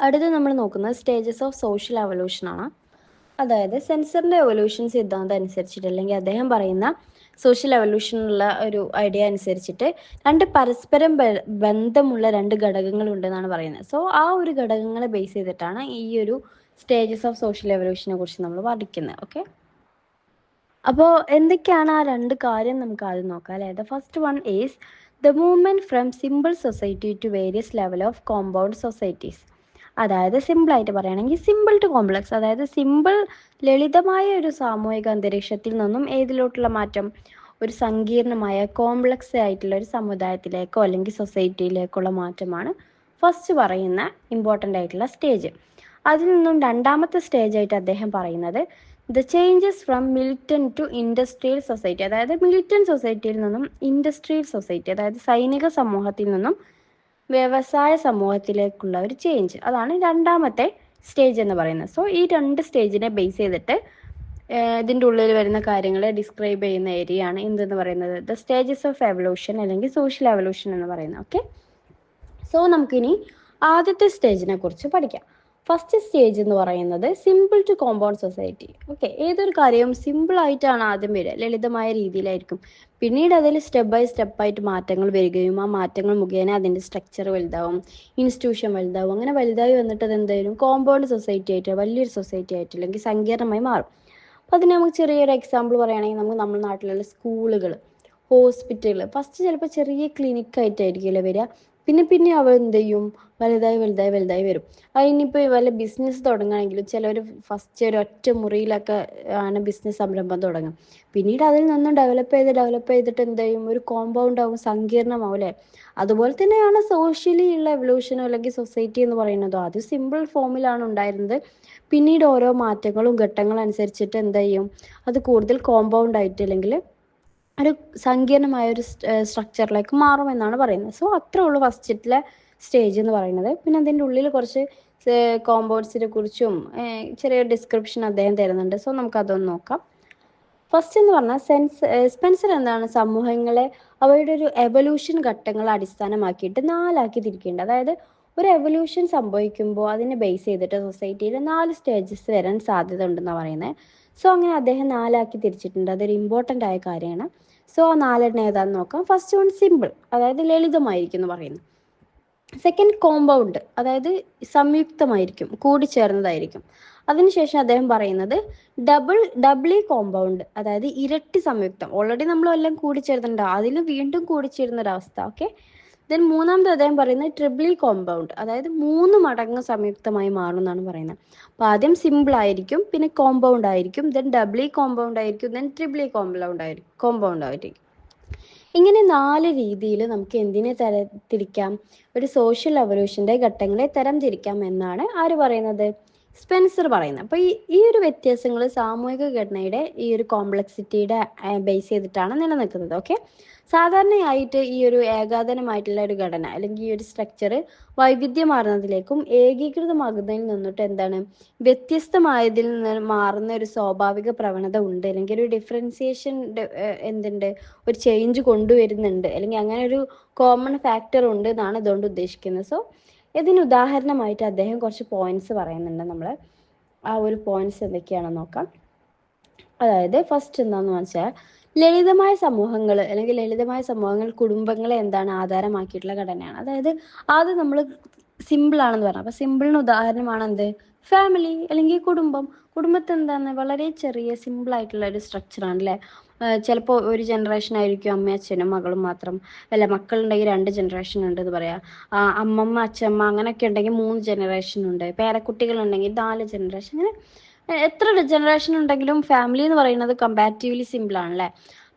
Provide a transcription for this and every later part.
അടുത്ത് നമ്മൾ നോക്കുന്നത് സ്റ്റേജസ് ഓഫ് സോഷ്യൽ എവല്യൂഷൻ ആണ്. അതായത് സെൻസറിന്റെ എവല്യൂഷൻ സിദ്ധാന്തം അനുസരിച്ചിട്ട് അല്ലെങ്കിൽ അദ്ദേഹം പറയുന്ന സോഷ്യൽ എവല്യൂഷൻ ഉള്ള ഒരു ഐഡിയ അനുസരിച്ചിട്ട് രണ്ട് പരസ്പരം ബന്ധമുള്ള രണ്ട് ഘടകങ്ങളുണ്ടെന്നാണ് പറയുന്നത്. സോ ആ ഒരു ഘടകങ്ങളെ ബേസ് ചെയ്തിട്ടാണ് ഈ ഒരു സ്റ്റേജസ് ഓഫ് സോഷ്യൽ എവല്യൂഷനെ കുറിച്ച് നമ്മൾ പഠിക്കുന്നത്. ഓക്കെ അപ്പോൾ എന്തൊക്കെയാണ് ആ രണ്ട് കാര്യം നമുക്ക് ആദ്യം നോക്കാം അല്ലേ? The first one is the movement from simple society to various level of compound societies അതായത് സിമ്പിൾ ആയിട്ട് പറയുകയാണെങ്കിൽ സിമ്പിൾ ടു കോംപ്ലക്സ് അതായത് സിമ്പിൾ ലളിതമായ ഒരു സാമൂഹിക അന്തരീക്ഷത്തിൽ നിന്നും ഏതിലോട്ടുള്ള മാറ്റം? ഒരു സങ്കീർണമായ കോംപ്ലക്സ് ആയിട്ടുള്ള ഒരു സമുദായത്തിലേക്കോ അല്ലെങ്കിൽ സൊസൈറ്റിയിലേക്കുള്ള മാറ്റമാണ് ഫസ്റ്റ് പറയുന്ന ഇമ്പോർട്ടന്റ് ആയിട്ടുള്ള സ്റ്റേജ് അതിൽ നിന്നും രണ്ടാമത്തെ സ്റ്റേജ് ആയിട്ട് അദ്ദേഹം പറയുന്നത് the changes from militant to industrial society അതായത് മിലിറ്റൻ സൊസൈറ്റിയിൽ നിന്നും ഇൻഡസ്ട്രിയൽ സൊസൈറ്റി അതായത് സൈനിക സമൂഹത്തിൽ നിന്നും വ്യവസായ സമൂഹത്തിലേക്കുള്ള ഒരു ചേഞ്ച് അതാണ് രണ്ടാമത്തെ സ്റ്റേജ് എന്ന് പറയുന്നത്. സോ ഈ രണ്ട് സ്റ്റേജിനെ ബേസ് ചെയ്തിട്ട് ഇതിന്റെ ഉള്ളിൽ വരുന്ന കാര്യങ്ങളെ ഡിസ്ക്രൈബ് ചെയ്യുന്ന ഏരിയ ആണ് എന്തെന്ന് പറയുന്നത്? ദ സ്റ്റേജസ് ഓഫ് എവല്യൂഷൻ അല്ലെങ്കിൽ സോഷ്യൽ എവല്യൂഷൻ എന്ന് പറയുന്നത്. ഓക്കെ സോ നമുക്കിനി ആദ്യത്തെ സ്റ്റേജിനെ കുറിച്ച് പഠിക്കാം. ഫസ്റ്റ് സ്റ്റേജ് എന്ന് പറയുന്നത് simple to compound society okay ഏതൊരു കാര്യവും സിമ്പിൾ ആയിട്ടാണ് ആദ്യം വരിക. ലളിതമായ രീതിയിലായിരിക്കും. പിന്നീട് അതിൽ സ്റ്റെപ്പ് ബൈ സ്റ്റെപ്പ് ആയിട്ട് മാറ്റങ്ങൾ വരികയും ആ മാറ്റങ്ങൾ മുഖേന അതിന്റെ സ്ട്രക്ചർ വലുതാവും ഇൻസ്റ്റിറ്റ്യൂഷൻ വലുതാവും. അങ്ങനെ വലുതായി വന്നിട്ട് അത് എന്തായാലും കോമ്പൗണ്ട് സൊസൈറ്റി ആയിട്ട് വലിയൊരു സൊസൈറ്റി ആയിട്ട് അല്ലെങ്കിൽ സങ്കീർണമായി മാറും. അപ്പോൾ അതിന് നമുക്ക് ചെറിയൊരു എക്സാമ്പിൾ പറയുകയാണെങ്കിൽ നമുക്ക് നമ്മുടെ നാട്ടിലുള്ള സ്കൂളുകൾ ഹോസ്പിറ്റലുകൾ ഫസ്റ്റ് ചിലപ്പോൾ ചെറിയ ക്ലിനിക്ക് ആയിട്ടായിരിക്കുമല്ലോ വരിക. പിന്നെ പിന്നെ അവർ എന്ത് ചെയ്യും വലുതായി വലുതായി വലുതായി വരും. അതിനിപ്പോൾ വല്ല ബിസിനസ് തുടങ്ങുകയാണെങ്കിലും ചിലർ ഫസ്റ്റ് ഒരു ഒറ്റ മുറിയിലൊക്കെ ആണ് ബിസിനസ് സംരംഭം തുടങ്ങും പിന്നീട് അതിൽ നിന്നും ഡെവലപ്പ് ചെയ്ത് ഡെവലപ്പ് ചെയ്തിട്ട് എന്ത് ചെയ്യും? ഒരു കോമ്പൗണ്ട് ആവും സങ്കീർണമാവും അല്ലേ? അതുപോലെ തന്നെയാണ് സോഷ്യലി ഉള്ള എവല്യൂഷനോ അല്ലെങ്കിൽ സൊസൈറ്റി എന്ന് പറയുന്നതോ. ആദ്യം സിമ്പിൾ ഫോമിലാണ് ഉണ്ടായിരുന്നത്. പിന്നീട് ഓരോ മാറ്റങ്ങളും ഘട്ടങ്ങളും അനുസരിച്ചിട്ട് എന്ത് ചെയ്യും? അത് കൂടുതൽ കോമ്പൗണ്ട് ആയിട്ട് അല്ലെങ്കിൽ ഒരു സങ്കീർണമായ ഒരു സ്ട്രക്ചറിലേക്ക് മാറുമെന്നാണ് പറയുന്നത്. സോ അത്രേ ഉള്ളൂ ഫസ്റ്റിലെ സ്റ്റേജ് എന്ന് പറയുന്നത്. പിന്നെ അതിന്റെ ഉള്ളിൽ കുറച്ച് കോമ്പൗണ്ട്സിനെ കുറിച്ചും ചെറിയ ഡിസ്ക്രിപ്ഷൻ അദ്ദേഹം തരുന്നുണ്ട്. സോ നമുക്ക് അതൊന്ന് നോക്കാം. ഫസ്റ്റ് എന്ന് പറഞ്ഞാൽ സെൻസ് സ്പെൻസർ എന്താണ്? സമൂഹങ്ങളെ അവയുടെ ഒരു എവല്യൂഷൻ ഘട്ടങ്ങൾ അടിസ്ഥാനമാക്കിയിട്ട് നാലാക്കി തിരിക്കേണ്ടത്. അതായത് ഒരു എവല്യൂഷൻ സംഭവിക്കുമ്പോൾ അതിനെ ബേസ് ചെയ്തിട്ട് സൊസൈറ്റിയിൽ നാല് സ്റ്റേജസ് വരാൻ സാധ്യത ഉണ്ടെന്നാണ് പറയുന്നത്. സോ അങ്ങനെ അദ്ദേഹം നാലാക്കി തിരിച്ചിട്ടുണ്ട്. അതൊരു ഇമ്പോർട്ടന്റ് ആയ കാര്യമാണ്. സോ ആ നാലെണ്ണം ഏതാന്ന് നോക്കാം. ഫസ്റ്റ് വൺ സിമ്പിൾ അതായത് ലളിതമായിരിക്കും എന്ന് പറയുന്നു. സെക്കൻഡ് കോമ്പൗണ്ട് അതായത് സംയുക്തമായിരിക്കും കൂടിച്ചേർന്നതായിരിക്കും. അതിനുശേഷം അദ്ദേഹം പറയുന്നത് ഡബിൾ ഡബിളി കോമ്പൗണ്ട് അതായത് ഇരട്ടി സംയുക്തം. ഓൾറെഡി നമ്മൾ എല്ലാം കൂടിച്ചേർന്നിട്ടുണ്ടാവും അതിൽ വീണ്ടും കൂടിച്ചേരുന്ന ഒരു അവസ്ഥ ഓക്കെ ദെൻ മൂന്നാമത് അദ്ദേഹം പറയുന്നത് ട്രിബിൾ കോമ്പൗണ്ട് അതായത് മൂന്ന് മടങ്ങ് സംയുക്തമായി മാറും എന്നാണ് പറയുന്നത്. അപ്പൊ ആദ്യം സിമ്പിൾ ആയിരിക്കും പിന്നെ കോമ്പൗണ്ട് ആയിരിക്കും ദെൻ ഡബിളി കോമ്പൗണ്ട് ആയിരിക്കും ദെൻ ട്രിപ്പിളി കോമ്പൗണ്ട് ആയിരിക്കും കോമ്പൗണ്ട് ആയിരിക്കും ഇങ്ങനെ നാല് രീതിയിൽ നമുക്ക് എന്തിനെ തരംതിരിക്കാം? ഒരു സോഷ്യൽ എവല്യൂഷന്റെ ഘട്ടങ്ങളെ തരം തിരിക്കാം എന്നാണ് ആര് പറയുന്നത്? സ്പെൻസർ പറയുന്നത്. അപ്പോൾ ഈ ഈ ഒരു വ്യത്യാസങ്ങൾ സാമൂഹിക ഘടനയുടെ ഈ ഒരു കോംപ്ലക്സിറ്റിയുടെ ബേസ് ചെയ്തിട്ടാണ് നിലനിൽക്കുന്നത്. ഓക്കെ സാധാരണയായിട്ട് ഈ ഒരു ഏകാതനമായിട്ടുള്ള ഒരു ഘടന അല്ലെങ്കിൽ ഈ ഒരു സ്ട്രക്ചർ വൈവിധ്യമാർന്നതിലേക്കും ഏകീകൃതമാകുന്നതിൽ നിന്നിട്ട് എന്താണ് വ്യത്യസ്തമായതിൽ നിന്ന് മാറുന്ന ഒരു സ്വാഭാവിക പ്രവണത ഉണ്ട്. അല്ലെങ്കിൽ ഒരു ഡിഫറൻസിയേഷൻ എന്തുണ്ട്? ഒരു ചേഞ്ച് കൊണ്ടുവരുന്നുണ്ട്. അല്ലെങ്കിൽ അങ്ങനെ ഒരു കോമൺ ഫാക്ടർ ഉണ്ട് എന്നാണ് ഇതുകൊണ്ട് ഉദ്ദേശിക്കുന്നത്. സോ ഇതിന് ഉദാഹരണമായിട്ട് അദ്ദേഹം കുറച്ച് പോയിന്റ്സ് പറയുന്നുണ്ട്. നമ്മൾ ആ ഒരു പോയിന്റ്സ് എന്തൊക്കെയാണെന്ന് നോക്കാം. അതായത് ഫസ്റ്റ് എന്താന്ന് വെച്ചാൽ ലളിതമായ സമൂഹങ്ങൾ അല്ലെങ്കിൽ ലളിതമായ സമൂഹങ്ങൾ കുടുംബങ്ങളെ എന്താണ് ആധാരമാക്കിയിട്ടുള്ള ഘടനയാണ്. അതായത് ആദ്യം നമ്മൾ സിമ്പിൾ ആണെന്ന് പറഞ്ഞു അപ്പൊ സിമ്പിളിന് ഉദാഹരണമാണ് എന്ത്? ഫാമിലി അല്ലെങ്കിൽ കുടുംബം. കുടുംബത്തെ എന്താണ്? വളരെ ചെറിയ സിമ്പിൾ ആയിട്ടുള്ള ഒരു സ്ട്രക്ചറാണ് അല്ലേ ചിലപ്പോൾ ഒരു ജനറേഷൻ ആയിരിക്കും അമ്മയും അച്ഛനും മകളും മാത്രം. അല്ല മക്കളുണ്ടെങ്കിൽ രണ്ട് ജനറേഷൻ ഉണ്ട് എന്ന് പറയാം. അമ്മമ്മ അച്ഛമ്മ അങ്ങനെയൊക്കെ ഉണ്ടെങ്കിൽ മൂന്ന് ജനറേഷൻ ഉണ്ട്. പേരക്കുട്ടികൾ ഉണ്ടെങ്കിൽ നാല് ജനറേഷൻ അങ്ങനെ എത്ര ജനറേഷൻ ഉണ്ടെങ്കിലും ഫാമിലി എന്ന് പറയുന്നത് കമ്പാരിറ്റീവ്ലി സിമ്പിൾ ആണല്ലേ?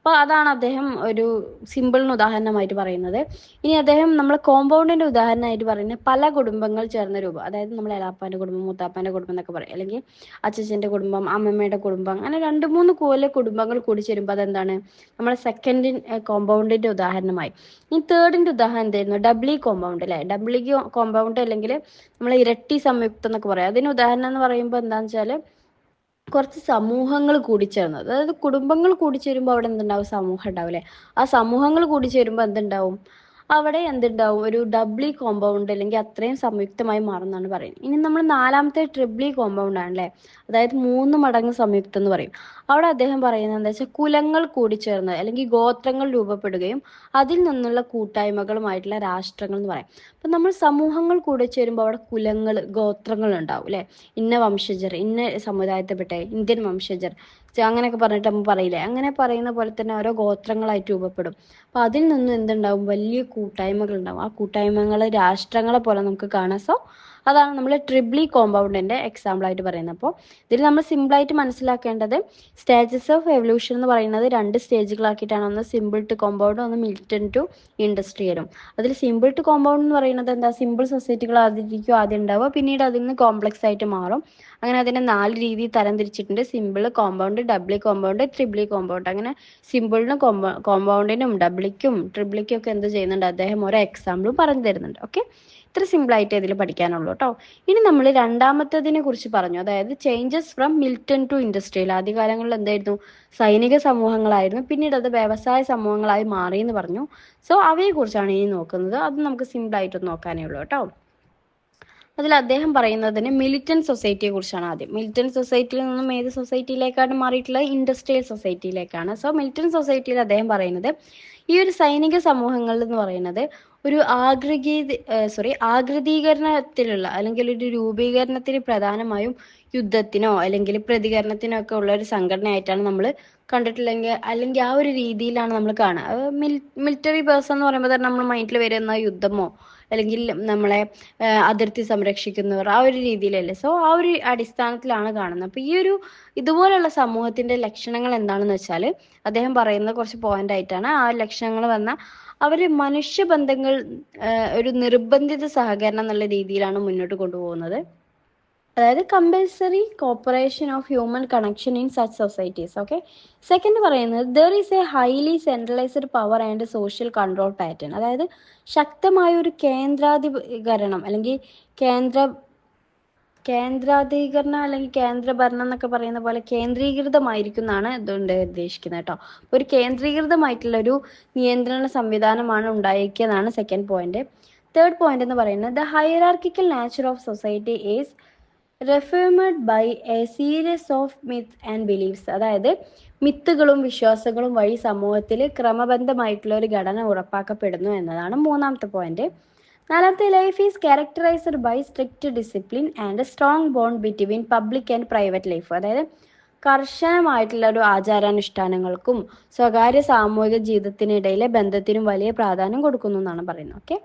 അപ്പോൾ അതാണ് അദ്ദേഹം ഒരു സിമ്പിളിന് ഉദാഹരണമായിട്ട് പറയുന്നത്. ഇനി അദ്ദേഹം നമ്മൾ കോമ്പൗണ്ടിന്റെ ഉദാഹരണമായിട്ട് പറയുന്നത് പല കുടുംബങ്ങൾ ചേർന്ന രൂപം അതായത് നമ്മൾ എലാപ്പാന്റെ കുടുംബം മൂത്താപ്പാന്റെ കുടുംബം എന്നൊക്കെ പറയും. അല്ലെങ്കിൽ അച്ഛച്ചന്റെ കുടുംബം അമ്മമ്മയുടെ കുടുംബം അങ്ങനെ രണ്ട് മൂന്ന് കോലെ കുടുംബങ്ങൾ കൂടി ചേരുമ്പോൾ അതെന്താണ്? നമ്മുടെ സെക്കൻഡ് കോമ്പൗണ്ടിന്റെ ഉദാഹരണമായി. ഇനി തേർഡിന്റെ ഉദാഹരണം എന്തായിരുന്നു? ഡബ്ലി കോമ്പൗണ്ട് അല്ലെ? ഡബ്ലി കോമ്പൗണ്ട് അല്ലെങ്കിൽ നമ്മൾ ഇരട്ടി സംയുക്തം എന്നൊക്കെ പറയാം. അതിന് ഉദാഹരണം എന്ന് പറയുമ്പോൾ എന്താണെന്ന് വെച്ചാൽ കുറച്ച് സമൂഹങ്ങൾ കൂടിച്ചേർന്നത്. അതായത് കുടുംബങ്ങൾ കൂടിച്ചേരുമ്പോൾ അവിടെ എന്തുണ്ടാവും? സമൂഹം ഉണ്ടാവും അല്ലെ? ആ സമൂഹങ്ങൾ കൂടിച്ചേരുമ്പോൾ എന്തുണ്ടാവും? അവിടെ എന്തുണ്ടാവും? ഒരു ഡബ്ലി കോമ്പൗണ്ട് അല്ലെങ്കിൽ അത്രയും സംയുക്തമായി മാറുന്നതാണ് പറയുന്നത്. ഇനി നമ്മൾ നാലാമത്തെ ട്രിബ്ലി കോമ്പൗണ്ട് ആണല്ലേ? അതായത് മൂന്ന് മടങ്ങ് സംയുക്തം എന്ന് പറയും. അവിടെ അദ്ദേഹം പറയുന്നത് എന്താ വെച്ചാൽ കുലങ്ങൾ കൂടിച്ചേർന്ന് അല്ലെങ്കിൽ ഗോത്രങ്ങൾ രൂപപ്പെടുകയും അതിൽ നിന്നുള്ള കൂട്ടായ്മകളുമായിട്ടുള്ള രാഷ്ട്രങ്ങൾ എന്ന് പറയും. അപ്പൊ നമ്മൾ സമൂഹങ്ങൾ കൂടി ചേരുമ്പോൾ അവിടെ കുലങ്ങൾ ഗോത്രങ്ങൾ ഉണ്ടാവും അല്ലെ? ഇന്ന വംശജർ ഇന്ന സമുദായത്തിൽപ്പെട്ട ഇന്ത്യൻ വംശജർ അങ്ങനെയൊക്കെ പറഞ്ഞിട്ട് നമ്മൾ പറയില്ലേ? അങ്ങനെ പറയുന്ന പോലെ തന്നെ ഓരോ ഗോത്രങ്ങളായിട്ട് രൂപപ്പെടും. അപ്പൊ അതിൽ നിന്നും എന്തുണ്ടാവും? വലിയ കൂട്ടായ്മകൾ ഉണ്ടാവും ആ കൂട്ടായ്മകൾ രാഷ്ട്രങ്ങളെ പോലെ നമുക്ക് കാണാം. സോ അതാണ് നമ്മൾ ട്രിബ്ലി കോമ്പൗണ്ടിന്റെ എക്സാമ്പിൾ ആയിട്ട് പറയുന്നത്. അപ്പോൾ ഇതിൽ നമ്മൾ സിമ്പിളായിട്ട് മനസ്സിലാക്കേണ്ടത് സ്റ്റേജസ് ഓഫ് എവല്യൂഷൻ എന്ന് പറയുന്നത് രണ്ട് സ്റ്റേജുകളാക്കിയിട്ടാണ് ഒന്ന് സിമ്പിൾ ടു കോമ്പൗണ്ട് ഒന്ന് മിൽട്ടൺ ടു ഇൻഡസ്ട്രിയലും അതിൽ സിമ്പിൾ ടു കോമ്പൗണ്ട് എന്ന് പറയുന്നത് എന്താ? സിമ്പിൾ സൊസൈറ്റികൾ ആദ്യം ആദ്യം ഉണ്ടാവുക. പിന്നീട് അതിൽ നിന്ന് കോംപ്ലക്സ് ആയിട്ട് മാറും. അങ്ങനെ അതിനെ നാല് രീതിയിൽ തരം തിരിച്ചിട്ടുണ്ട് simple compound doubly compound triply compound അങ്ങനെ സിമ്പിളിനും കോമ്പൗണ്ടിനും ഡബ്ലിക്കും ട്രിബ്ലിക്കും ഒക്കെ എന്ത് ചെയ്യുന്നുണ്ട്? അദ്ദേഹം ഓരോ എക്സാമ്പിളും പറഞ്ഞു തരുന്നുണ്ട്. ഓക്കെ ഇത്ര സിമ്പിൾ ആയിട്ട് ഇതിൽ പഠിക്കാനുള്ളൂ കേട്ടോ ഇനി നമ്മൾ രണ്ടാമത്തതിനെ കുറിച്ച് പറഞ്ഞു. അതായത് changes from militant to industrial ആദ്യകാലങ്ങളിൽ എന്തായിരുന്നു? സൈനിക സമൂഹങ്ങളായിരുന്നു. പിന്നീട് അത് വ്യവസായ സമൂഹങ്ങളായി മാറി എന്ന് പറഞ്ഞു. സോ അവയെ കുറിച്ചാണ് ഇനി നോക്കുന്നത്. അത് നമുക്ക് സിമ്പിൾ ആയിട്ട് നോക്കാനേ ഉള്ളൂ കേട്ടോ അതിൽ അദ്ദേഹം പറയുന്നതിന് മിലിറ്റന്റ് സൊസൈറ്റിയെ കുറിച്ചാണ് ആദ്യം. മിലിറ്റന്റ് സൊസൈറ്റിയിൽ നിന്നും ഏത് സൊസൈറ്റിയിലേക്കാണ് മാറിയിട്ടുള്ളത്? ഇൻഡസ്ട്രിയൽ സൊസൈറ്റിയിലേക്കാണ് സോ മിലിറ്റന്റ് സൊസൈറ്റിയിൽ അദ്ദേഹം പറയുന്നത് ഈ ഒരു സൈനിക സമൂഹങ്ങൾ എന്ന് പറയുന്നത് ഒരു ആകൃതി സോറി ആകൃതീകരണത്തിലുള്ള അല്ലെങ്കിൽ ഒരു രൂപീകരണത്തിന് പ്രധാനമായും യുദ്ധത്തിനോ അല്ലെങ്കിൽ പ്രതികരണത്തിനോ ഒക്കെ ഉള്ള ഒരു സംഘടനയായിട്ടാണ് നമ്മൾ കണ്ടിട്ടില്ലെങ്കിൽ അല്ലെങ്കിൽ ആ ഒരു രീതിയിലാണ് നമ്മൾ കാണുക. മിലിറ്ററി പേഴ്സൺ എന്ന് പറയുമ്പോൾ തന്നെ നമ്മൾ മൈൻഡിൽ വരുന്ന യുദ്ധമോ അല്ലെങ്കിൽ നമ്മളെ അതിർത്തി സംരക്ഷിക്കുന്നവർ ആ ഒരു രീതിയിലല്ലേ. സോ ആ ഒരു അടിസ്ഥാനത്തിലാണ് കാണുന്നത്. അപ്പൊ ഈ ഒരു ഇതുപോലുള്ള സമൂഹത്തിന്റെ ലക്ഷണങ്ങൾ എന്താണെന്ന് വെച്ചാൽ അദ്ദേഹം പറയുന്ന കുറച്ച് പോയിന്റ് ആയിട്ടാണ് ആ ലക്ഷണങ്ങൾ വന്ന അവർ മനുഷ്യബന്ധങ്ങൾ ബന്ധങ്ങൾ ഒരു നിർബന്ധിത സഹകരണം എന്നുള്ള രീതിയിലാണ് മുന്നോട്ട് കൊണ്ടുപോകുന്നത്. അതായത് compulsory cooperation of human connection in such societies okay second പറയുന്നത് there is a highly centralised power and social control pattern അതായത് ശക്തമായ ഒരു കേന്ദ്രാധികരണം അല്ലെങ്കിൽ കേന്ദ്ര കേന്ദ്രാധികരണം അല്ലെങ്കിൽ കേന്ദ്രഭരണം എന്നൊക്കെ പറയുന്ന പോലെ കേന്ദ്രീകൃതമായിരിക്കും എന്നാണ് ഇതുകൊണ്ട് ഉദ്ദേശിക്കുന്നത് കേട്ടോ. ഒരു കേന്ദ്രീകൃതമായിട്ടുള്ള ഒരു നിയന്ത്രണ സംവിധാനമാണ് ഉണ്ടായിരിക്കുന്നതാണ് സെക്കൻഡ് പോയിന്റ് തേർഡ് പോയിന്റ് എന്ന് പറയുന്നത് the hierarchical nature of society is reaffirmed by a series of myth and beliefs അതായത് മിത്തുകളും വിശ്വാസങ്ങളും വഴി സമൂഹത്തിൽ ക്രമബന്ധമായിട്ടുള്ള ഒരു ഘടന ഉറപ്പാക്കപ്പെടുന്നു എന്നതാണ് മൂന്നാമത്തെ പോയിന്റ് നാലാമത്തെ life is characterised by strict discipline and strong bond between public and private life അതായത് കർശനമായിട്ടുള്ള ഒരു ആചാരാനുഷ്ഠാനങ്ങൾക്കും സ്വകാര്യ സാമൂഹിക ജീവിതത്തിനിടയിലെ ബന്ധത്തിനും വലിയ പ്രാധാന്യം കൊടുക്കുന്നു എന്നാണ് പറയുന്നത്. ഓക്കെ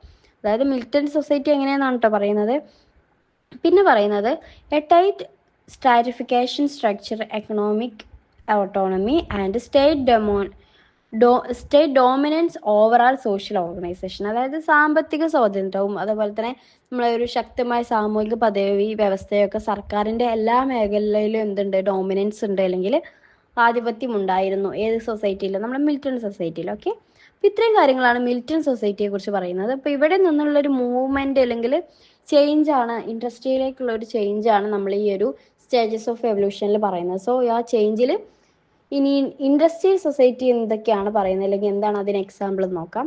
അതായത് മിലിറ്റന്റ് സൊസൈറ്റി എങ്ങനെയാണെന്നാണ് കേട്ടോ പറയുന്നത്? പിന്നെ പറയുന്നത് a tight stratification structure economic autonomy and state demo do state dominance overall social organisation. അതായത് സാമ്പത്തിക സ്വാതന്ത്ര്യവും അതുപോലെ തന്നെ നമ്മളെ ഒരു ശക്തമായ സാമൂഹിക പദവി വ്യവസ്ഥയൊക്കെ സർക്കാരിന്റെ എല്ലാ മേഖലയിലും എന്തുണ്ട്? ഡോമിനൻസ് ഉണ്ട് അല്ലെങ്കിൽ ആധിപത്യം ഉണ്ടായിരുന്നു. ഏത് സൊസൈറ്റിയിലും? നമ്മുടെ മിൽട്ടൺ സൊസൈറ്റിയിൽ. ഓക്കെ? അപ്പൊ ഇത്രയും കാര്യങ്ങളാണ് മിൽട്ടൺ സൊസൈറ്റിയെ കുറിച്ച് പറയുന്നത്. അപ്പൊ ഇവിടെ നിന്നുള്ള ഒരു മൂവ്മെന്റ് അല്ലെങ്കിൽ ചേഞ്ച് ആണ് ഇൻഡസ്ട്രിയിലേക്കുള്ള ഒരു ചേഞ്ച് ആണ് നമ്മൾ ഈ ഒരു സ്റ്റേജസ് ഓഫ് എവല്യൂഷനിൽ പറയുന്നത്. സോ ആ ചേഞ്ചിൽ ഇനി ഇൻഡസ്ട്രിയൽ സൊസൈറ്റി എന്തൊക്കെയാണ് പറയുന്നത്? അല്ലെങ്കിൽ എന്താണ് അതിന് എക്സാമ്പിൾ നോക്കാം.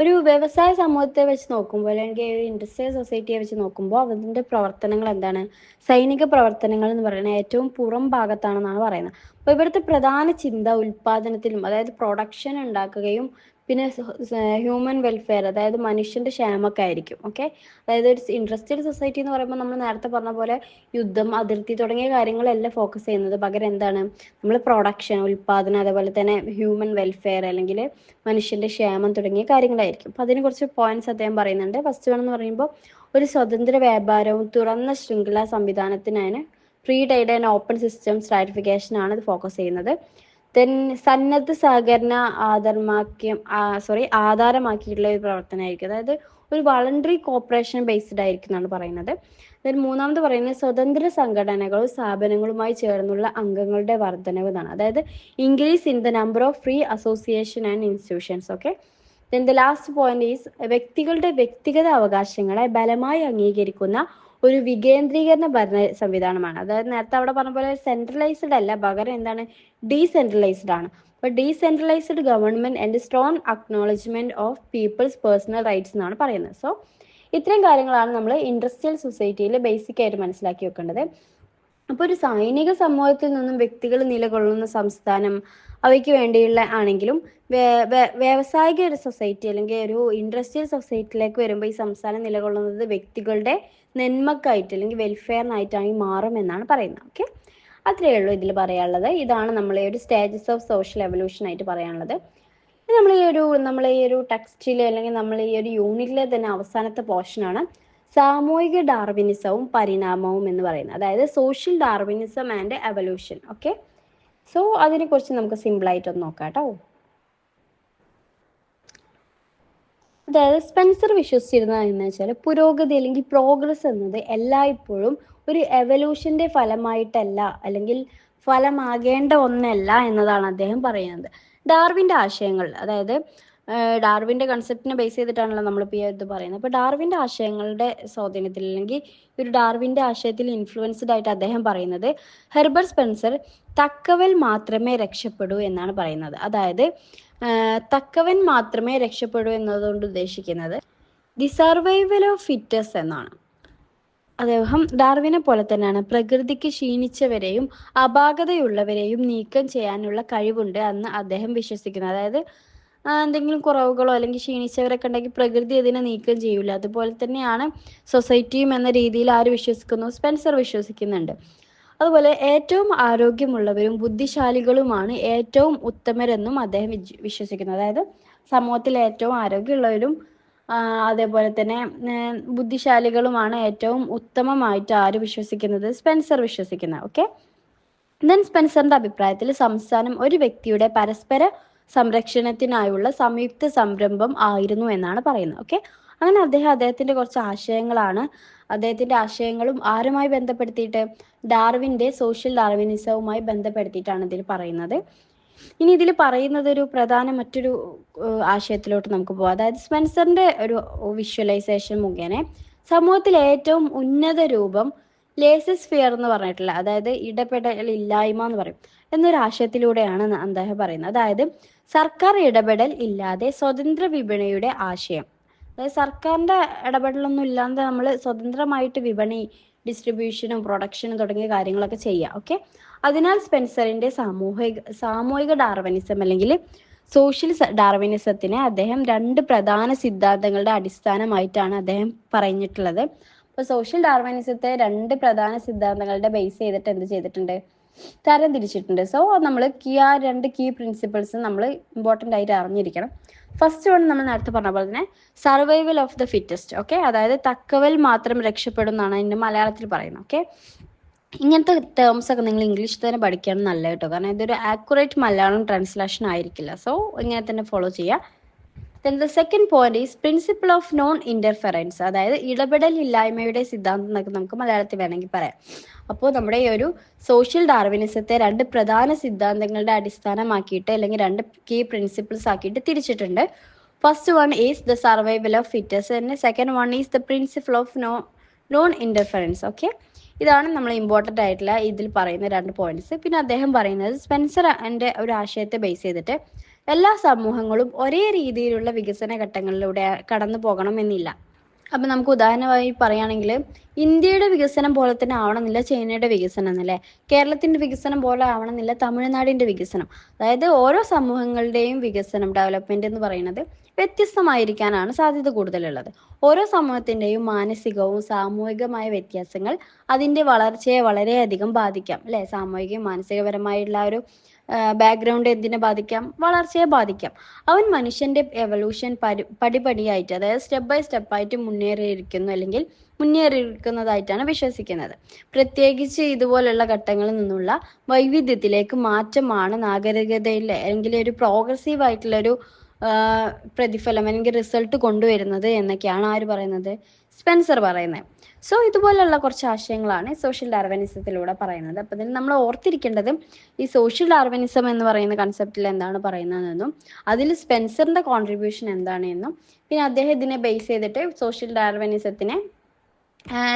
ഒരു വ്യവസായ സമൂഹത്തെ വെച്ച് നോക്കുമ്പോൾ അല്ലെങ്കിൽ ഒരു ഇൻഡസ്ട്രിയൽ സൊസൈറ്റിയെ വെച്ച് നോക്കുമ്പോൾ അതിന്റെ പ്രവർത്തനങ്ങൾ എന്താണ്? സൈനിക പ്രവർത്തനങ്ങൾ എന്ന് പറയുന്നത് ഏറ്റവും പുറം ഭാഗത്താണെന്നാണ് പറയുന്നത്. അപ്പോൾ ഇവിടുത്തെ പ്രധാന ചിന്ത ഉൽപാദനത്തിലും അതായത് പ്രൊഡക്ഷൻ ഉണ്ടാക്കുകയും പിന്നെ ഹ്യൂമൻ വെൽഫെയർ അതായത് മനുഷ്യന്റെ ക്ഷേമമൊക്കെ ആയിരിക്കും ഓക്കെ അതായത് ഒരു ഇൻഡസ്ട്രിയൽ സൊസൈറ്റി എന്ന് പറയുമ്പോൾ നമ്മൾ നേരത്തെ പറഞ്ഞ പോലെ യുദ്ധം അതിർത്തി തുടങ്ങിയ കാര്യങ്ങളല്ല ഫോക്കസ് ചെയ്യുന്നത്. പകരം എന്താണ്? നമ്മൾ പ്രൊഡക്ഷൻ ഉൽപാദനം അതേപോലെ തന്നെ ഹ്യൂമൻ വെൽഫെയർ അല്ലെങ്കിൽ മനുഷ്യന്റെ ക്ഷേമം തുടങ്ങിയ കാര്യങ്ങളായിരിക്കും. അതിനെ കുറച്ച് പോയിന്റ്സ് അദ്ദേഹം പറയുന്നുണ്ട്. ഫസ്റ്റ് വൺ എന്ന് പറയുമ്പോൾ ഒരു സ്വതന്ത്ര വ്യാപാരവും തുറന്ന ശൃംഖല സംവിധാനത്തിനാണ് ഫ്രീ ഡേഡ് ആൻഡ് ഓപ്പൺ സിസ്റ്റം സ്ട്രാറ്റിഫിക്കേഷൻ ആണ് ഇത് ഫോക്കസ് ചെയ്യുന്നത്. ദെൻ സന്നദ്ധ സഹകരണ ആധാരമാക്കിയം സോറി ആധാരമാക്കിയിട്ടുള്ള ഒരു പ്രവർത്തനമായിരിക്കും. അതായത് ഒരു വളണ്ടറി കോപ്പറേഷൻ ബേസ്ഡ് ആയിരിക്കും എന്നാണ് പറയുന്നത്. ദെൻ മൂന്നാമത് പറയുന്നത് സ്വതന്ത്ര സംഘടനകളും സ്ഥാപനങ്ങളുമായി ചേർന്നുള്ള അംഗങ്ങളുടെ വർധനവ് എന്നാണ്. അതായത് increase in the number of free association and institutions okay then the last point is വ്യക്തികളുടെ വ്യക്തിഗത അവകാശങ്ങളെ ബലമായി അംഗീകരിക്കുന്ന ഒരു വികേന്ദ്രീകരണ ഭരണ സംവിധാനമാണ്. അതായത് നേരത്തെ അവിടെ പറഞ്ഞ പോലെ സെൻട്രലൈസ്ഡ് അല്ല പകരം എന്താണ്? ഡീസെൻട്രലൈസ്ഡ് ആണ്. അപ്പൊ decentralised government and strong acknowledgement of people's personal rights എന്നാണ് പറയുന്നത്. സോ ഇത്രയും കാര്യങ്ങളാണ് നമ്മൾ ഇൻഡസ്ട്രിയൽ സൊസൈറ്റിയിൽ ബേസിക് ആയിട്ട് മനസ്സിലാക്കി വെക്കേണ്ടത്. അപ്പോൾ ഒരു സൈനിക സമൂഹത്തിൽ നിന്നും വ്യക്തികൾ നിലകൊള്ളുന്ന സംസ്ഥാനം അവയ്ക്ക് വേണ്ടിയുള്ള ആണെങ്കിലും വ്യാവസായിക ഒരു സൊസൈറ്റി അല്ലെങ്കിൽ ഒരു ഇൻഡസ്ട്രിയൽ സൊസൈറ്റിയിലേക്ക് വരുമ്പോൾ ഈ സംസ്ഥാനം നിലകൊള്ളുന്നത് വ്യക്തികളുടെ നന്മക്കായിട്ട് അല്ലെങ്കിൽ വെൽഫെയറിനായിട്ടാണ് മാറും എന്നാണ് പറയുന്നത്. ഓക്കെ അത്രയേ ഉള്ളൂ ഇതിൽ പറയാനുള്ളത്. ഇതാണ് നമ്മൾ ഈ ഒരു സ്റ്റേജസ് ഓഫ് സോഷ്യൽ എവല്യൂഷൻ ആയിട്ട് പറയാനുള്ളത്. നമ്മൾ ഈ ഒരു നമ്മൾ ഈ ഒരു ടെക്സ്റ്റിൽ അല്ലെങ്കിൽ നമ്മൾ ഈ ഒരു യൂണിറ്റിലെ തന്നെ അവസാനത്തെ പോർഷനാണ് സാമൂഹിക ഡാർവിനിസവും പരിണാമവും എന്ന് പറയുന്നത്. അതായത് social Darwinism and evolution okay so അതിനെക്കുറിച്ച് നമുക്ക് സിമ്പിളായിട്ടൊന്ന് നോക്കാം കേട്ടോ. അതായത് സ്പെൻസർ വിശ്വസിച്ചിരുന്നത് എന്ന് വെച്ചാൽ പുരോഗതി അല്ലെങ്കിൽ പ്രോഗ്രസ് എന്നത് എല്ലായ്പ്പോഴും ഒരു എവല്യൂഷന്റെ ഫലമായിട്ടല്ല അല്ലെങ്കിൽ ഫലമാകേണ്ട ഒന്നല്ല എന്നതാണ് അദ്ദേഹം പറയുന്നത്. ഡാർവിന്റെ ആശയങ്ങൾ അതായത് ഡാർവിന്റെ കൺസെപ്റ്റിനെ ബേസ് ചെയ്തിട്ടാണല്ലോ നമ്മളിപ്പോൾ ഈ ഇത് പറയുന്നത്. അപ്പോൾ ഡാർവിന്റെ ആശയങ്ങളുടെ സ്വാധീനത്തിൽ അല്ലെങ്കിൽ ഒരു ഡാർവിന്റെ ആശയത്തിൽ ഇൻഫ്ലുവൻസ്ഡ് ആയിട്ട് അദ്ദേഹം പറയുന്നത് ഹെർബർ സ്പെൻസർ തക്കവൽ മാത്രമേ രക്ഷപ്പെടൂ എന്നാണ് പറയുന്നത്. അതായത് തക്കവൻ മാത്രമേ രക്ഷപ്പെടൂ എന്നതുകൊണ്ട് ഉദ്ദേശിക്കുന്നത് ദി സർവൈവൽ ഓഫ് ഫിറ്റസ് എന്നാണ്. അദ്ദേഹം ഡാർവിനെ പോലെ തന്നെയാണ് പ്രകൃതിക്ക് ക്ഷീണിച്ചവരെയും അപാകതയുള്ളവരെയും നീക്കം ചെയ്യാനുള്ള കഴിവുണ്ട് എന്ന് അദ്ദേഹം വിശ്വസിക്കുന്നത് അതായത് എന്തെങ്കിലും കുറവുകളോ അല്ലെങ്കിൽ ക്ഷീണിച്ചവരൊക്കെ ഉണ്ടെങ്കിൽ പ്രകൃതി അതിനെ നീക്കം ചെയ്യൂല. അതുപോലെ തന്നെയാണ് സൊസൈറ്റിയും എന്ന രീതിയിൽ ആര് വിശ്വസിക്കുന്നു? സ്പെൻസർ വിശ്വസിക്കുന്നുണ്ട്. അതുപോലെ ഏറ്റവും ആരോഗ്യമുള്ളവരും ബുദ്ധിശാലികളുമാണ് ഏറ്റവും ഉത്തമരെന്നും അദ്ദേഹം വിശ്വസിക്കുന്നു. അതായത് സമൂഹത്തിൽ ഏറ്റവും ആരോഗ്യമുള്ളവരും അതേപോലെ തന്നെ ബുദ്ധിശാലികളുമാണ് ഏറ്റവും ഉത്തമമായിട്ട് ആര് വിശ്വസിക്കുന്നത്? സ്പെൻസർ വിശ്വസിക്കുന്ന ഓക്കെ? ദെൻ സ്പെൻസറിന്റെ അഭിപ്രായത്തിൽ സംസ്ഥാനം ഒരു വ്യക്തിയുടെ പരസ്പര സംരക്ഷണത്തിനായുള്ള സംയുക്ത സംരംഭം ആയിരുന്നു എന്നാണ് പറയുന്നത്. ഓക്കെ അങ്ങനെ അദ്ദേഹം അദ്ദേഹത്തിന്റെ കുറച്ച് ആശയങ്ങളാണ് അദ്ദേഹത്തിന്റെ ആശയങ്ങളും ആരുമായി ബന്ധപ്പെടുത്തിയിട്ട്? ഡാർവിന്റെ സോഷ്യൽ ഡാർവിനിസവുമായി ബന്ധപ്പെടുത്തിയിട്ടാണ് ഇതിൽ പറയുന്നത്. ഇനി ഇതിൽ പറയുന്നത് ഒരു പ്രധാന മറ്റൊരു ആശയത്തിലോട്ട് നമുക്ക് പോകാം അതായത് സ്പെൻസറിന്റെ ഒരു വിഷ്വലൈസേഷൻ മുഖേന സമൂഹത്തിൽ ഏറ്റവും ഉന്നത രൂപം ലേസസ്ഫിയർ എന്ന് പറഞ്ഞിട്ടുള്ള അതായത് ഇടപെടൽ ഇല്ലായ്മ എന്ന് പറയും. എന്നൊരു ആശയത്തിലൂടെയാണ് അദ്ദേഹം പറയുന്നത്. അതായത് സർക്കാർ ഇടപെടൽ ഇല്ലാതെ സ്വതന്ത്ര വിപണിയുടെ ആശയം. അതായത് സർക്കാരിന്റെ ഇടപെടലൊന്നും ഇല്ലാതെ നമ്മൾ സ്വതന്ത്രമായിട്ട് വിപണി ഡിസ്ട്രിബ്യൂഷനും പ്രൊഡക്ഷനും തുടങ്ങിയ കാര്യങ്ങളൊക്കെ ചെയ്യുക ഓക്കെ അതിനാൽ സ്പെൻസറിന്റെ സാമൂഹിക സാമൂഹിക ഡാർവനിസം അല്ലെങ്കിൽ സോഷ്യൽ ഡാർവിനിസത്തിനെ അദ്ദേഹം രണ്ട് പ്രധാന സിദ്ധാന്തങ്ങളുടെ അടിസ്ഥാനമായിട്ടാണ് അദ്ദേഹം പറഞ്ഞിട്ടുള്ളത്. അപ്പോൾ സോഷ്യൽ ഡാർവിനിസത്തെ രണ്ട് പ്രധാന സിദ്ധാന്തങ്ങളുടെ ബേസ് ചെയ്തിട്ട് എന്ത് ചെയ്തിട്ടുണ്ട്? തരം തിരിച്ചിട്ടുണ്ട്. സോ നമ്മൾ കീ ആ രണ്ട് കീ പ്രിൻസിപ്പിൾസ് നമ്മൾ ഇമ്പോർട്ടന്റ് ആയിട്ട് അറിഞ്ഞിരിക്കണം. ഫസ്റ്റ് വൺ നമ്മൾ നേരത്തെ പറഞ്ഞ പോലെ തന്നെ survival of the fittest okay അതായത് തക്കവൽ മാത്രം രക്ഷപ്പെടും എന്നാണ് മലയാളത്തിൽ പറയുന്നത് ഓക്കെ ഇങ്ങനത്തെ ടേംസ് ഒക്കെ നിങ്ങൾ ഇംഗ്ലീഷ് തന്നെ പഠിക്കുകയാണ് നല്ല കേട്ടോ. കാരണം ഇതൊരു ആക്യുറേറ്റ് മലയാളം ട്രാൻസ്ലേഷൻ ആയിരിക്കില്ല. സോ ഇങ്ങനെ തന്നെ ഫോളോ ചെയ്യുക. Then second point is principle of non interference അതായത് ഇടപെടൽ ഇല്ലായ്മയുടെ സിദ്ധാന്തം എന്നൊക്കെ നമുക്ക് മലയാളത്തിൽ വേണമെങ്കിൽ പറയാം. അപ്പോൾ നമ്മുടെ ഈ ഒരു സോഷ്യൽ ഡാർവിനിസത്തെ രണ്ട് പ്രധാന സിദ്ധാന്തങ്ങളുടെ അടിസ്ഥാനമാക്കിയിട്ട് അല്ലെങ്കിൽ രണ്ട് കീ പ്രിൻസിപ്പിൾസ് ആക്കിയിട്ട് തിരിച്ചിട്ടുണ്ട്. First one is the survival of fittest and second one is the principle of no non interference okay ഇതാണ് നമ്മൾ ഇമ്പോർട്ടന്റ് ആയിട്ടുള്ള ഇതിൽ പറയുന്ന രണ്ട് പോയിന്റ്സ് പിന്നെ അദ്ദേഹം പറയുന്നത് സ്പെൻസർ എന്റെ ഒരു ആശയത്തെ ബേസ് ചെയ്തിട്ട് എല്ലാ സമൂഹങ്ങളും ഒരേ രീതിയിലുള്ള വികസന ഘട്ടങ്ങളിലൂടെ കടന്നു പോകണമെന്നില്ല. അപ്പം നമുക്ക് ഉദാഹരണമായി പറയുകയാണെങ്കിൽ ഇന്ത്യയുടെ വികസനം പോലെ തന്നെ ആവണമെന്നില്ല ചൈനയുടെ വികസനം എന്നല്ലേ? കേരളത്തിന്റെ വികസനം പോലെ ആവണമെന്നില്ല തമിഴ്നാടിന്റെ വികസനം. അതായത് ഓരോ സമൂഹങ്ങളുടെയും വികസനം ഡെവലപ്മെന്റ് എന്ന് പറയുന്നത് വ്യത്യസ്തമായിരിക്കാനാണ് സാധ്യത കൂടുതലുള്ളത്. ഓരോ സമൂഹത്തിന്റെയും മാനസികവും സാമൂഹികമായ വ്യത്യാസങ്ങൾ അതിന്റെ വളർച്ചയെ വളരെയധികം ബാധിക്കാം അല്ലെ? സാമൂഹിക മാനസികപരമായുള്ള ഒരു ബാക്ക്ഗ്രൗണ്ട് എന്തിനെ ബാധിക്കാം? വളർച്ചയെ ബാധിക്കാം. അവൻ മനുഷ്യന്റെ എവല്യൂഷൻ പരി പടിപടിയായിട്ട് അതായത് സ്റ്റെപ്പ് ബൈ സ്റ്റെപ്പായിട്ട് മുന്നേറിയിരിക്കുന്നു അല്ലെങ്കിൽ മുന്നേറിയിരിക്കുന്നതായിട്ടാണ് വിശ്വസിക്കുന്നത്. പ്രത്യേകിച്ച് ഇതുപോലുള്ള ഘട്ടങ്ങളിൽ നിന്നുള്ള വൈവിധ്യത്തിലേക്ക് മാറ്റമാണ് നാഗരികതയിലെ അല്ലെങ്കിൽ ഒരു പ്രോഗ്രസീവ് ആയിട്ടുള്ള ഒരു പ്രതിഫലം അല്ലെങ്കിൽ റിസൾട്ട് കൊണ്ടുവരുന്നത് എന്നൊക്കെയാണ് ആര് പറയുന്നത്? സ്പെൻസർ പറയുന്നത്. സോ ഇതുപോലുള്ള കുറച്ച് ആശയങ്ങളാണ് സോഷ്യൽ ഡാർവനിസത്തിലൂടെ പറയുന്നത്. അപ്പം ഇതിന് നമ്മൾ ഓർത്തിരിക്കേണ്ടത് ഈ സോഷ്യൽ ഡാർവനിസം എന്ന് പറയുന്ന കൺസെപ്റ്റിൽ എന്താണ് പറയുന്നതെന്നും അതിൽ സ്പെൻസറിന്റെ കോൺട്രിബ്യൂഷൻ എന്താണ് എന്നും പിന്നെ അദ്ദേഹം ഇതിനെ ബേസ് ചെയ്തിട്ട് സോഷ്യൽ ഡാർവനിസത്തിനെ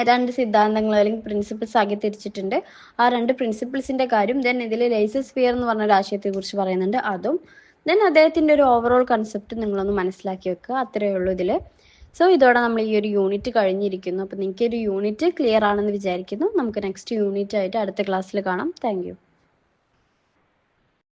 രണ്ട് സിദ്ധാന്തങ്ങൾ അല്ലെങ്കിൽ പ്രിൻസിപ്പിൾസ് ആക്കി തിരിച്ചിട്ടുണ്ട്. ആ രണ്ട് പ്രിൻസിപ്പിൾസിന്റെ കാര്യം ദെൻ ഇതിൽ ലൈസസ് ഫിയർ എന്ന് പറഞ്ഞ ഒരു ആശയത്തെ കുറിച്ച് പറയുന്നുണ്ട്. അതും ദെൻ അദ്ദേഹത്തിന്റെ ഒരു ഓവറോൾ കൺസെപ്റ്റ് നിങ്ങളൊന്ന് മനസ്സിലാക്കി വെക്കുക. അത്രയേ ഉള്ളൂ ഇതിൽ സോ ഇതോടെ നമ്മൾ ഈ ഒരു യൂണിറ്റ് കഴിഞ്ഞിരിക്കുന്നു. അപ്പോൾ നിങ്ങൾക്ക് ഒരു യൂണിറ്റ് ക്ലിയർ ആണെന്ന് വിചാരിക്കുന്നു. നമുക്ക് നെക്സ്റ്റ് യൂണിറ്റ് ആയിട്ട് അടുത്ത ക്ലാസ്സിൽ കാണാം. താങ്ക്